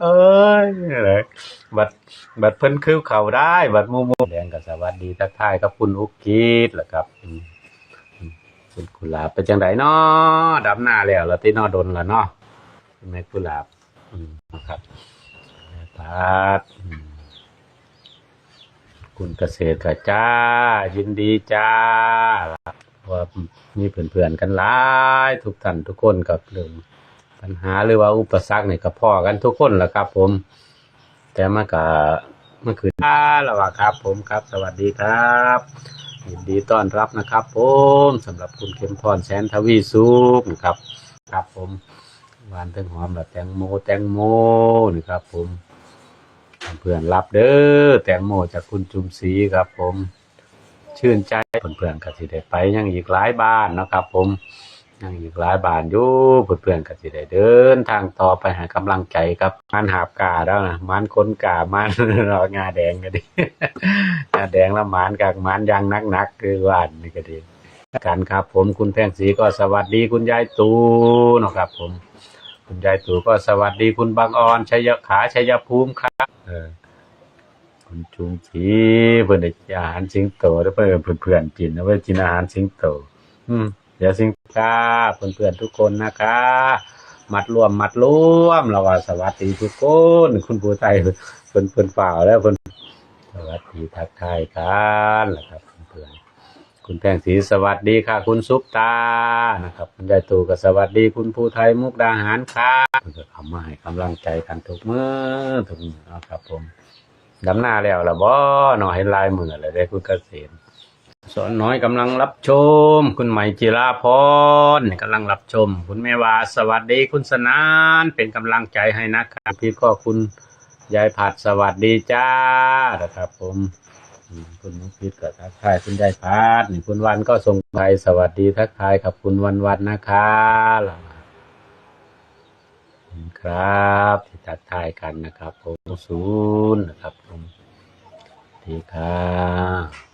เอ้ยเลยบัดบัดเพิ่นคือเขาได้ บัดมูมูแดงก็สวัสดีทักทายกับคุณอุกกีดล่ะครับคุณกุหลาบเป็นจังไดเนาะดำหน้าแล้วแล้วที่นอดนแล้วเนาะแม่กุหลาบนะครับแม่พัดคุณเกษตรกับจ้า ยินดีจ้าว่ามีเพื่อนๆกันหลาย ทุกท่านทุกคนกับเรื่อง ปัญหาหรือว่าอุปสรรคเนี่ยก็พ่อกันทุกคนแหละครับ ผม แต่มันก็เมื่อคืนอ่าแล้วครับ ผมครับ สวัสดีครับยินดีต้อนรับนะครับ ผมสำหรับคุณเข็มพรแสนทวีสุขนะครับ ครับผมหวานเทั้งหอมแบบแตงโมแตงโมนี่ครับ ผมเพื่อนรับเด้อแตงโมจากคุณจุมศรีครับ ผม ชื่นใจเพื่อนๆก็สิได้ไปยังอีกหลายบ้านนะครับ ผม ยังอีกหลายบานอยู่เพื่อนๆก็สิได้เดิน ทางต่อไปห้กำลังใจครับมันหาบกาแล้วนะมันคนกามันรางาแดงก็ดีงาแดงแล้วมันกากมันยางนักๆคือว่านนี่ก็ดีกันครับ ผมคุณแพงศรีก็สวัสดีคุณยายตูนะครับ ผม คุณยายตูก็สวัสดีคุณบางออนชัยขาชัยภูมิครับเออคุณจุงชีเพิ่นได้กินอาหารสิงโตแล้วเพิ่นเพื่อนกินเอาไว้กินอาหารสิงโต อืม เดี๋ยวสิงค้าเพื่อนๆทุกคนนะคะ มัดรวมมัดรวมเราว่าสวัสดีทุกคนคุณผู้ไทยเพิ่อนเพิ่อนฝ่าแล้วเพิ่อนสวัสดีทักทายกันนะครับเพื่อนคุณแพงศรีสวัสดีค่ะ คุณซุปตานะครับคุณยายตู่ก็สวัสดีคุณผู้ไทยมุกดาหารค่ะเพิ่นเข้ามาให้กำลังใจกันทุกมื้อทุกมื้อนะครับผมดำหน้าแล้วละบ่เนาะเห็นลายมืออะไรได้คุณเกษม สอนน้อยกำลังรับชม คุณใหม่จิราพรกำลังรับชม คุณแม่วาสวัสดีคุณสนาน เป็นกำลังใจให้นะครับพี่ก็คุณยายผัดสวัสดีจ้านะครับ ผมคุณนุพิษก็ทักทายคุณยายผัดนี่คุณวันก็ส่งไปสวัสดีทักทายกับคุณวันวันนะคะล่ะขอบคุณครับที่ทักทายกันนะครับ ผมศูนย์นะครับผมดีค่ะเออ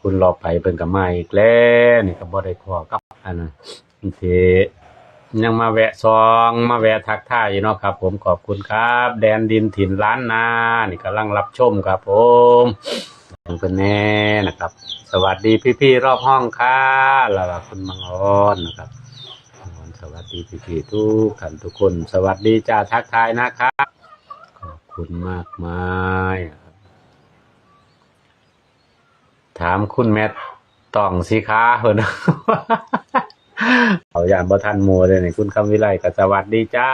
คุณรอไปเพิ่นก็มาอีกแล้วนี่ก็บ่ได้ขอกับอันนั้นทียังมาแวะซองมาแวะทักทายอยู่เนาะครับ ผมขอบคุณครับ แดนดินถิ่นล้านนานี่กำลังรับชมครับ ผมเพิ่นแน่นะครับ สวัสดีพี่ๆรอบห้องค่ะแล้วก็คุณมังออนนะครับมังออนสวัสดีพี่ๆทุกท่านทุกคน สวัสดีจ้าทักทายนะครับขอบคุณมากมายนะครับ ถามคุณแมทต้องสิคะเพิ่นเอาอย่างบ่ทันมัวเลยนี่คุณคำวิไลก็สวัสดีจ้า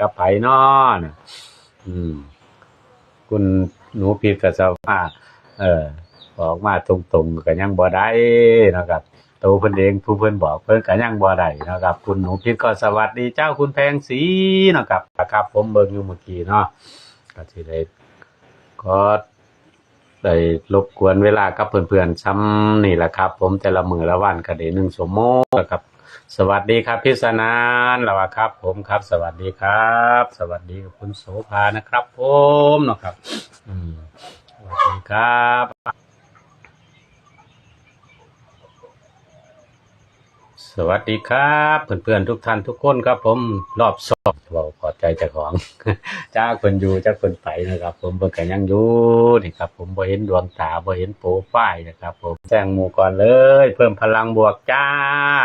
กับไผนอนอืม คุณหนูผิดก็จะมาเออบอกมาตรงๆก็ยังบ่ได้นะครับตัวเพิ่นเองผู้เพิ่นบอกเพิ่นก็ยังบ่ได้นะครับ คุณหนูผิดก็สวัสดีเจ้าคุณแพงศรีนะครับครับผมเบิ่งอยู่เมื่อกี้เนาะก็สิได้ก็ ได้รบกวนเวลากับเพื่อนๆช้ำนี่แหละครับ ผมแต่ละมือละวันกระเด้หนึ่งสมโมงครับ สวัสดีครับพิษนานละวครับ ผมครับ สวัสดีครับ สวัสดีกับคุณโสภานะครับ ผมนะครับ อืมสวัสดีครับ สวัสดีครับ เพื่อนๆทุกท่านทุกคนครับผมรอบสองเราขอใจเจ้าของจ้าคนอยู่จ้าคนไปนะครับ ผมเบิ่งกันยังอยู่นี่ครับ ผมบ่เห็นดวงตาบ่เห็นโปรไฟล์นะครับ ผมแจ้งหมู่ก่อนเลย เพิ่มพลังบวกจ้า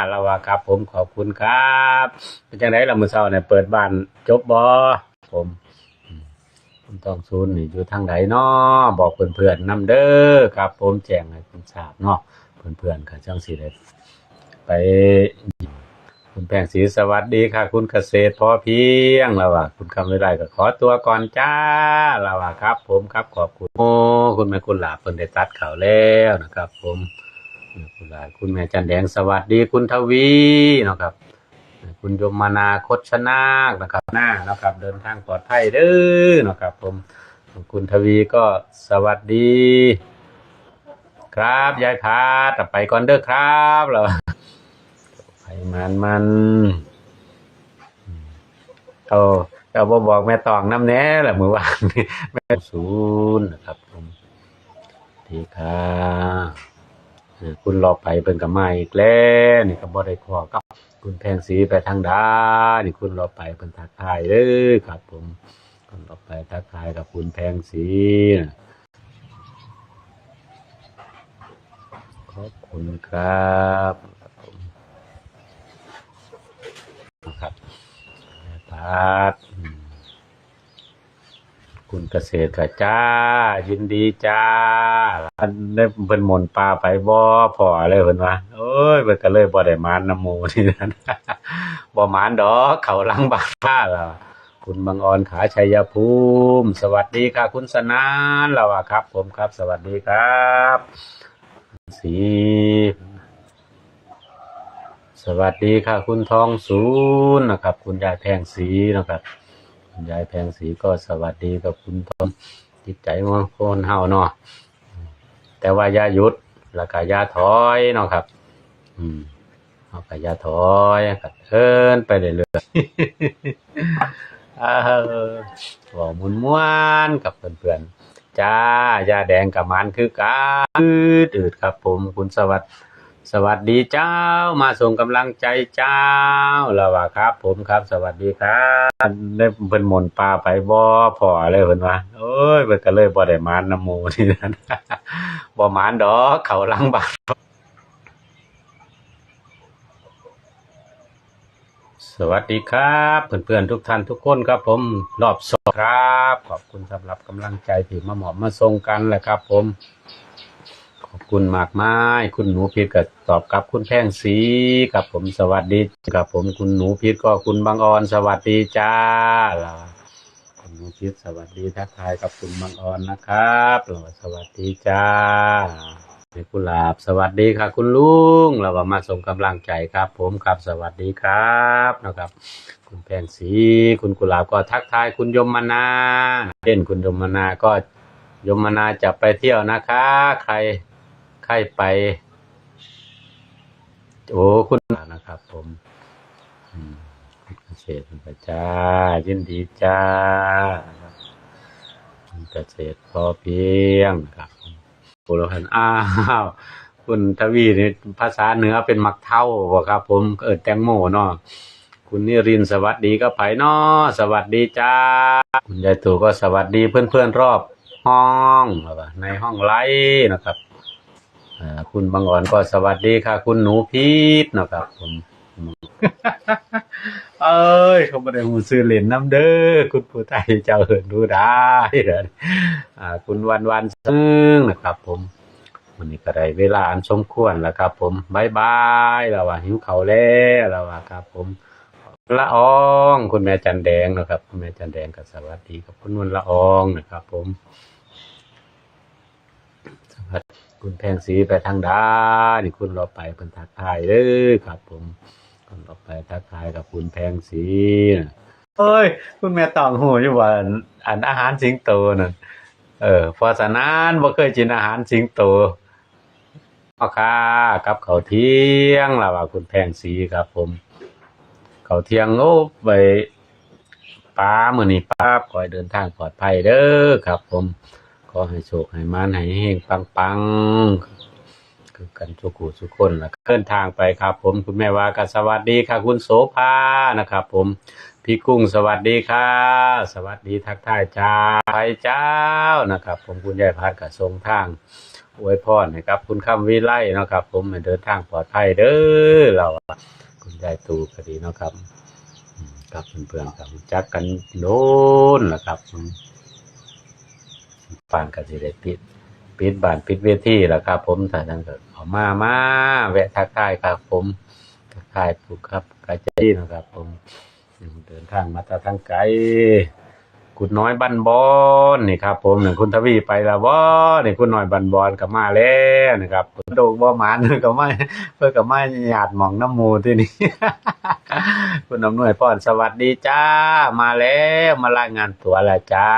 เราว่าครับ ผมขอบคุณครับเป็นจังไดล่ะมื้อเช้าเนี่ยเปิดบ้านจบบ่ผมอืมผมต้องซูนนี่อยู่ทางใดเนาะบอกเพื่อนๆนํเด้อครับ ผมแจ้งให้คุณทราบเนาะเพื่อนๆก็จังสิได้ ไปคุณแพงศรีสวัสดีค่ะ คุณเกษตรพอเพียงเราว่าคุณคำไม่ได้ก็ขอตัวก่อนจ้าเราว่าครับ ผมครับขอบคุณโอ้คุณแม่คุณหลาเพิ่นได้ตัดเขาแล้วนะครับ ผมคุณหลาคุณแม่จันแดงสวัสดีคุณทวีนะครับ คุณยมนาคชนาคนะครับหน้านะครับ เดินทางปลอดภัยเด้อนะครับ ผมคุณทวีก็สวัสดี ครับยายพาดไปก่อนเด้อครับเรา มันมันเอาเอาบอบอกแม่ตองน้ำแน่แหละมือวานนี่แม่ศูนย์นะครับผมดีค่ะคุณรอไปเพิ่นก็มาอีกแล้วนี่ก็บ่ได้ขอกับคุณแพงสีไปทางด้านี่คุณรอไปเพิ่นทักทายเด้อครับ ผม คุณรอไปทักทายกับคุณแพงสีนะขอบคุณครับ นะครับตาดคุณเกษตรค่ะจ้า ยินดีจ้าอันได้เพิ่นหมนปลาไปบ่พอเลยเพิ่นว่าโอ้ยเพิ่นก็เลยบ่ได้มานน้ำมูนี่นั่นบ่มานดอกเขาลังบ้านป้าละคุณบางออนขาชัยภูมิ สวัสดีค่ะ คุณสนานล่ะว่าครับ ผมครับ สวัสดีครับ สี สวัสดีค่ะ คุณทองศูนย์นะครับ คุณยายแพงสีนะครับคุณยายแพงสีก็สวัสดีกับคุณทองจิตใจมันคนเฮาเนาะแต่ว่ายาหยุดแล้วก็ยาถอยเนาะครับ อืมเอาก็ยาถอยก็เดินไปเรื่อยๆเออบอกมุนม้วนกับเพื่อนๆจ้ายาแดงกับมันคือการอืดครับผมคุณสวัสดิ์ สวัสดีเจ้ามาส่งกำลังใจเจ้าแล้วว่าครับ ผมครับ สวัสดีครับได้เพิ่นหมนปลาไปบ่พอเลยเพิ่นว่าโอ้ยเพิ่นก็เลยบ่ได้มานน้ำมูนี่นั่นบ่มานดอกเขาลังบ้านสวัสดีครับเพื่อนๆทุกท่านทุกคนครับ ผมรอบสองครับ ขอบคุณสำหรับกำลังใจที่มาหมอบมาส่งกันแหละครับ ผม คุณมากไมายคุณหนูพิษก็ตอบกับคุณแพงสีกับผมสวัสดีกับผมคุณหนูพิษก็คุณบางออนสวัสดีจ้าล่ะคุณหนูพิษสวัสดีทักทายกับคุณบางออนนะครับเราสวัสดีจ้าเด็กกุหลาบสวัสดีค่ะ คุณลุงเรามาส่งกำลังใจครับ ผมครับสวัสดีครับนะครับ คุณแพงสีคุณกุหลาบก็ทักทายคุณยมมานาเด่นคุณยมมานาก็ยมมานาจะไปเที่ยวนะคะ ใคร ใครไป โอ้คุณนะครับ ผมคุณเกษตรไปจ้า ยินดีจ้าคุณเกษตรพอเพียงครับคุโลหันอ้าวคุณทวีนี่ภาษาเหนือเป็นมักเท่าบ่ครับ ผมเอิดแตงโมเนาะคุณนิรินสวัสดีก็ไผเนาะสวัสดีจ้า คุณยายตู่ก็สวัสดีเพื่อนๆรอบห้องในห้องไลฟ์นะครับ คุณบางอ่อนก็สวัสดีค่ะ คุณหนูพีทนะครับผมเอ้ยเขาไม่ได้หูซื้อเหรียญน้ำเด้อคุณผู้ไทยเจ้าเหินดูได้เด้ออ่าคุณวันวันซึ่งนะครับ ผมวันนี้ก็ได้เวลาอันสมควรแล้วครับ ผมบายบายแล้วว่าหิวเขาแล้วแล้วว่าครับ ผมละอองคุณแม่จันแดงนะครับคุณแม่จันแดงก็สวัสดีกับคุณนวลละอองนะครับ ผมสวัสดี คุณแพงสีไปทางด้านี่คุณเรอไปเพิ่นทักทายเด้อครับ ผมคุณเรอไปทักทายกับคุณแพงสีนะเอ้ย คุณแม่ตองหูอยู่ว่าอันอาหารสิงโตนั่นเออเพอสนานบ่เคยกินอาหารสิงโตพ่อค้ากับเขาเที่ยงล่ะว่าคุณแพงสีครับ ผม เขาเที่ยงโอ้ไปป้ามือนี้ป้าขอให้เดินทางปลอดภัยเด้อครับ ผม ขอให้โชคให้มานให้เฮงปังปังๆคือกันทุกคู่ทุกคนแล้วเดินทางไปครับ ผมคุณแม่วาก็สวัสดีค่ะ คุณโสภานะครับ ผมพี่กุ้งสวัสดีค่ะ สวัสดีทักทายจ้าไปเจ้านะครับ ผมคุณยายพัดกับทรงทางอวยพรนะครับ คุณคำวิไลนะครับ ผมเดินทางปลอดภัยเด้อเราคุณยายตูก็ดีนะครับกับเพื่อนๆกับจักกันโน้นแหละครับ อืมบ้านก็สิได้ปิดปิดบานปิดเวทีแล้วครับ ผมถ่านั้นก็เออกมามาแวะทักทายครับผมทักทายผู้ครับกระจายนะครับ ผมเดินทางมาตาทางไกล คุณน้อยบันบอนนี่ครับ ผมหนึ่งคุณทวีไปล้วบ่นี่คุณน้อยบันบอนก็มาแล้วนะครับโดกบ่หมานก็ไม่เพื่อก็ไม่หยาดหมองน้ำมูที่นี่คุณน้ำหน่วยพรสวัสดีจ้า มาแล้วมารายงานตัวแล้วจ้า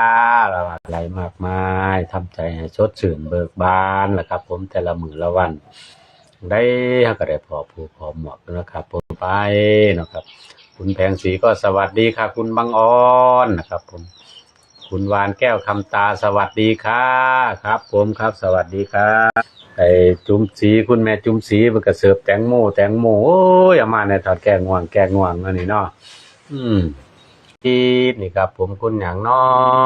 อะไรมากมายทำใจให้ชดชื่นเบิกบานแหละครับ ผมแต่ละมือละวัน ได้ก็ได้พอผู้พอเหมวกนะครับผมไปนะครับคุณแพงศรีก็สวัสดีค่ะ คุณบางออนนะครับผม คุณวานแก้วคำตาสวัสดีค่ะครับ ผมครับ สวัสดีครับไอ้จุ้มสีคุณแม่จุ้มสีมันก็เสิร์ฟแตงโมแตงโมโอ้ยามาในถอดแกงง่วงแกงง่วงอันนี้เนาะอืมนี่ครับผมคุณหยางเนาะ